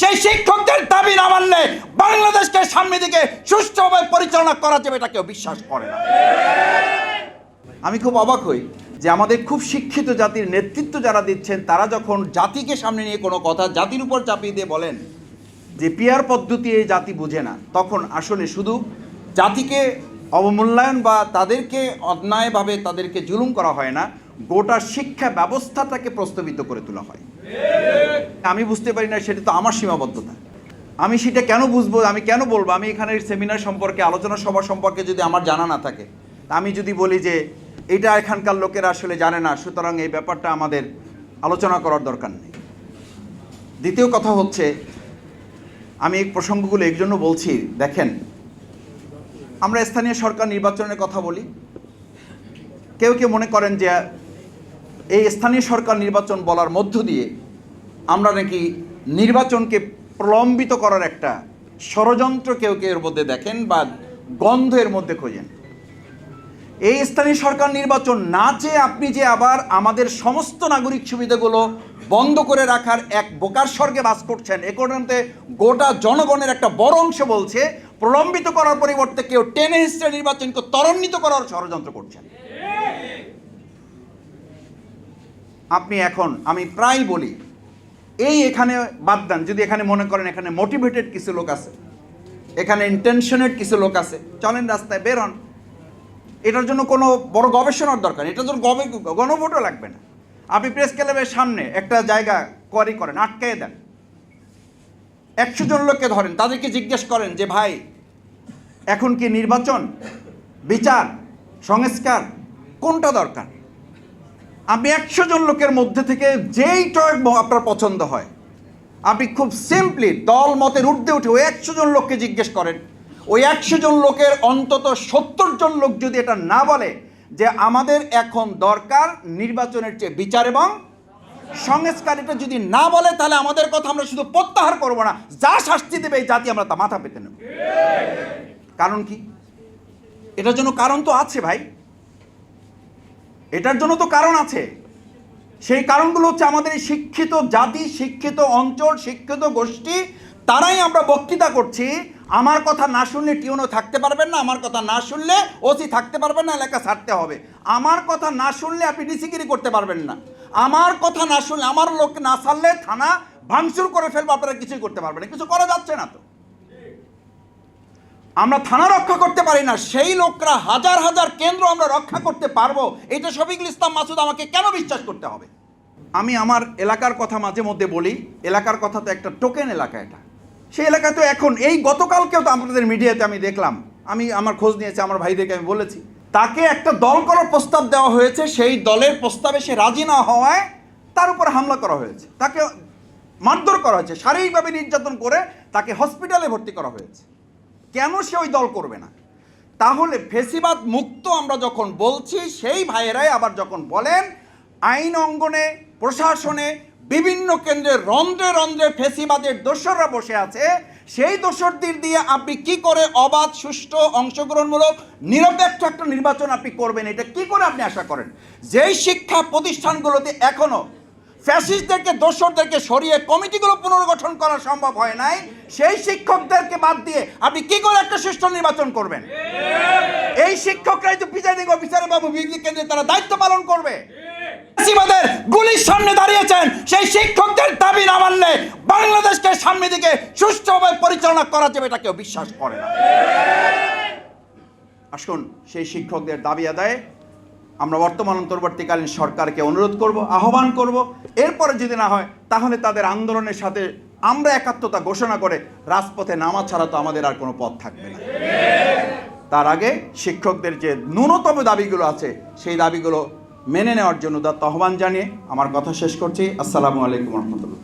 সেই শিক্ষকদের দাবি না মানলে বাংলাদেশকে সামনে দিকে সুষ্ঠুভাবে পরিচালনা করা যাবে এটা কেউ বিশ্বাস করে না। আমি খুব অবাক হই যে আমাদের খুব শিক্ষিত জাতির নেতৃত্ব যারা দিচ্ছেন, তারা যখন জাতিকে সামনে নিয়ে কোনো কথা জাতির উপর চাপিয়ে দিয়ে বলেন যে পিয়ার পদ্ধতি এই জাতি বুঝে না, তখন আসলে শুধু জাতিকে অবমূল্যায়ন বা তাদেরকে অন্যায়ভাবে তাদেরকে জুলুম করা হয় না, গোটা শিক্ষা ব্যবস্থাটাকে প্রস্তাবিত করে তোলা হয়। আমি বুঝতে পারি না, সেটা তো আমার সীমাবদ্ধতা। আমি সেটা কেন বুঝব, আমি কেন বলব? আমি এখানে সেমিনার সম্পর্কে, আলোচনা সভা সম্পর্কে যদি আমার জানা না থাকে আমি যদি বলি যে এটা এখানকার লোকেরা আসলে জানে না, সুতরাং এই ব্যাপারটা আমাদের আলোচনা করার দরকার নেই। দ্বিতীয় কথা হচ্ছে, আমি এই প্রসঙ্গগুলো এর জন্য বলছি, দেখেন, আমরা স্থানীয় সরকার নির্বাচনের কথা বলি। কেউ কেউ মনে করেন যে এই স্থানীয় সরকার নির্বাচন বলার মধ্য দিয়ে আমরা নাকি নির্বাচনকে প্রলম্বিত করার একটা ষড়যন্ত্র কেউ কেউ এর মধ্যে দেখেন বা গন্ধ এর মধ্যে খোঁজেন। এই স্থানীয় সরকার নির্বাচন না চেয়ে আপনি যে আবার আমাদের সমস্ত নাগরিক সুবিধাগুলো বন্ধ করে রাখার এক বোকার স্বর্গে বাস করছেন, এ কারণে গোটা জনগণের একটা বড় অংশ বলছে, প্রলম্বিত করার পরিবর্তে কেউ টেনে হিস্ট্রে নির্বাচনকে ত্বরান্বিত করার ষড়যন্ত্র করছেন। আপনি এখন, আমি প্রায় বলি এই এখানে বাদ দেন, যদি এখানে মনে করেন এখানে মোটিভেটেড কিছু লোক আছে, এখানে ইন্টেনশনের কিছু লোক আছে, চলেন রাস্তায় বের হন। এটার জন্য কোনো বড় গবেষণার দরকার এটার জন্য গবে- গণভোটও লাগবে না। আপনি প্রেস ক্লাবের সামনে একটা জায়গা কোয়ারি করেন আটকে দেন। একশো জন লোককে ধরেন, তাদেরকে জিজ্ঞেস করেন যে, ভাই, এখন কি নির্বাচন, বিচার, সংস্কার, কোনটা দরকার? আপনি একশো জন লোকের মধ্যে থেকে যেই টয়েক আপনার পছন্দ হয়, আপনি খুব সিম্পলি দল মতের ঊর্ধ্বে উঠে ওই একশো জন লোককে জিজ্ঞেস করেন। ওই একশো জন লোকের অন্তত সত্তর জন লোক যদি এটা না বলে যে আমাদের এখন দরকার নির্বাচনের চেয়ে বিচার এবং সংস্কার, এটা যদি না বলে তাহলে আমাদের কথা আমরা শুধু প্রত্যাহার করব না। যা শাস্তি দেবে এই জাতি আমরা তা মাথা পেতে নেব। কারণ কি? এটার জন্য কারণ তো আছে ভাই। এটার জন্য তো কারণ আছে। সেই কারণগুলো হচ্ছে আমাদের এই শিক্ষিত জাতি, শিক্ষিত অঞ্চল, শিক্ষিত গোষ্ঠী, তারাই আমরা বক্তৃতা করছি। আমার কথা না শুনলে টিউনও থাকতে পারবেন না, আমার কথা না শুনলে ওসি থাকতে পারবেন না, এলাকা ছাড়তে হবে। আমার কথা না শুনলে আপনি ডিসিগিরি করতে পারবেন না। আমার কথা না শুনলে, আমার লোক না ছাড়লে থানা ভাঙচুর করে ফেলব, আপনারা কিছুই করতে পারবেন না। কিছু করা যাচ্ছে না তো। আমরা থানা রক্ষা করতে পারি না, সেই লোকরা হাজার হাজার কেন্দ্র আমরা রক্ষা করতে পারব। এটা শফিকুল ইসলাম মাসুদ, আমাকে কেন বিশ্বাস করতে হবে? আমি আমার এলাকার কথা মাঝে মধ্যে বলি, এলাকার কথা তো একটা টোকেন এলাকা এটা। সেই এলাকায় তো এখন, এই গতকালকেও তো আপনাদের মিডিয়াতে আমি দেখলাম। আমি আমার খোঁজ নিয়েছি, আমার ভাইদেরকে আমি বলেছি। তাকে একটা দল করার প্রস্তাব দেওয়া হয়েছে, সেই দলের প্রস্তাবে সে রাজি না হওয়ায় তার উপর হামলা করা হয়েছে। তাকে মারধর করা হয়েছে, শারীরিকভাবে নির্যাতন করে তাকে হসপিটালে ভর্তি করা হয়েছে। কেন সে ওই দল করবে না? তাহলে ফেসিবাদ মুক্ত আমরা যখন বলছি, সেই ভাইয়েরাই আবার যখন বলেন, আইন অঙ্গনে, প্রশাসনে, বিভিন্ন কেন্দ্রে রন্ধ্রে রন্ধ্রে ফেসিবাদের দোসররা বসে আছে, সেই দোসরদের দিয়ে আপনি কি করে অবাধ, সুষ্ঠু, অংশগ্রহণমূলক, নিরপেক্ষ একটা নির্বাচন আপনি করবেন? এটা কি করে আপনি আশা করেন? যেই শিক্ষা প্রতিষ্ঠানগুলোতে এখনও ফ্যাসিস্টদেরকে, দোসরদেরকে সরিয়ে কমিটিগুলো পুনর্গঠন করা সম্ভব হয় নাই। সেই শিক্ষকদেরকে বাদ দিয়ে আপনি কি করে একটা সুষ্ঠু নির্বাচন করবেন? এই শিক্ষকরাই তো প্রিজাইডিং অফিসার বাবু বিজলি কেন্দ্রে তারা দায়িত্ব পালন করবে। গুলির সামনে দাঁড়িয়েছেন, সেই শিক্ষকদের দাবি না মানলে বাংলাদেশকে সামনের দিকে সুষ্ঠুভাবে পরিচালনা করা যাবে এটা কেউ বিশ্বাস করে না। আসুন, সেই শিক্ষকদের দাবি আদায়ে আমরা বর্তমান অন্তর্বর্তীকালীন সরকারকে অনুরোধ করব, আহ্বান করব। এরপরে যদি না হয়, তাহলে তাদের আন্দোলনের সাথে আমরা একাত্মতা ঘোষণা করে রাজপথে নামা ছাড়া তো আমাদের আর কোনো পথ থাকবে না। তার আগে শিক্ষকদের যে ন্যূনতম দাবিগুলো আছে, সেই দাবিগুলো মেনে নেওয়ার জন্য তার আহ্বান জানিয়ে আমার কথা শেষ করছি। আসসালামু আলাইকুম রহমতুল্লাহ।